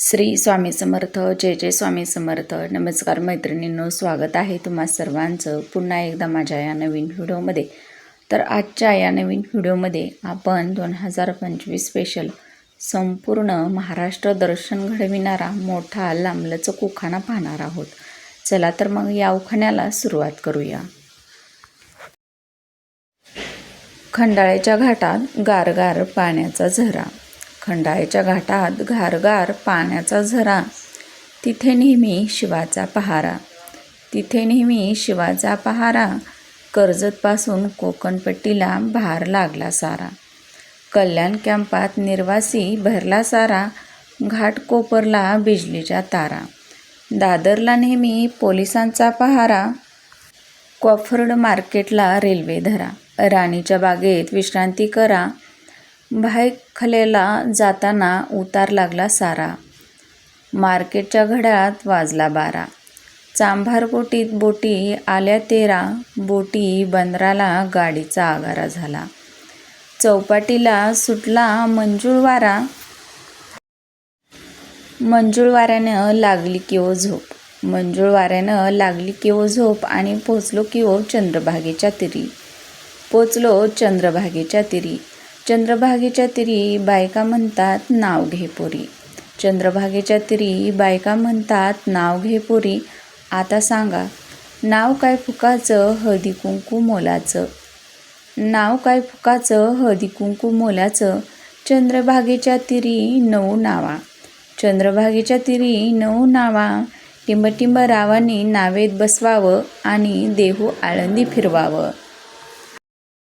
श्री स्वामी समर्थ जय जय स्वामी समर्थ. नमस्कार मैत्रिणींनो स्वागत आहे तुम्हा सर्वांचं पुन्हा एकदा माझ्या या नवीन व्हिडिओमध्ये. तर आजच्या या नवीन व्हिडिओमध्ये आपण दोन हजार पंचवीस स्पेशल संपूर्ण महाराष्ट्र दर्शन घडविणारा मोठा लांबलचक उखाणा पाहणार आहोत. चला तर मग या उखाण्याला सुरुवात करूया. खंडाळ्याच्या घाटात गारगार पाण्याचा झरा. खंडाळ्याच्या घाटात घारगार पाण्याचा झरा. तिथे नेहमी शिवाचा पहारा. तिथे नेहमी शिवाचा पहारा. कर्जतपासून कोकणपट्टीला भार लागला सारा. कल्याण कॅम्पात निर्वासी भरला सारा. घाट कोपरला बिजलीच्या तारा. दादरला नेहमी पोलिसांचा पहारा. कॉफर्ड मार्केटला रेल्वे धरा. राणीच्या बागेत विश्रांती करा. भायखलेला जाताना उतार लागला सारा. मार्केटच्या घड्याळात वाजला बारा. चांभारबोटीत बोटी आल्या तेरा बोटी बंदराला गाडीचा आगारा झाला. चौपाटीला सुटला मंजुळवारा. मंजुळवाऱ्यानं वाऱ्यानं लागली की ओ झोप. मंजुळवाऱ्यानं लागली की ओ झोप आणि पोचलो की ओ चंद्रभागेच्या तिरी. पोचलो चंद्रभागेच्या तिरी. चंद्रभागेच्या तिरी बायका म्हणतात नाव घे पोरी. चंद्रभागेच्या तिरी बायका म्हणतात नाव घे पोरी. आता सांगा नाव काय फुकाचं हळदी कुंकू मोलाचं? नाव काय फुकाचं हळदी कुंकू मोलाचं? चंद्रभागेच्या तिरी नऊ नावा. चंद्रभागेच्या तिरी नऊ नावा. टिंबटिंब रावानी नावेत बसवावं आणि देहू आळंदी फिरवावं.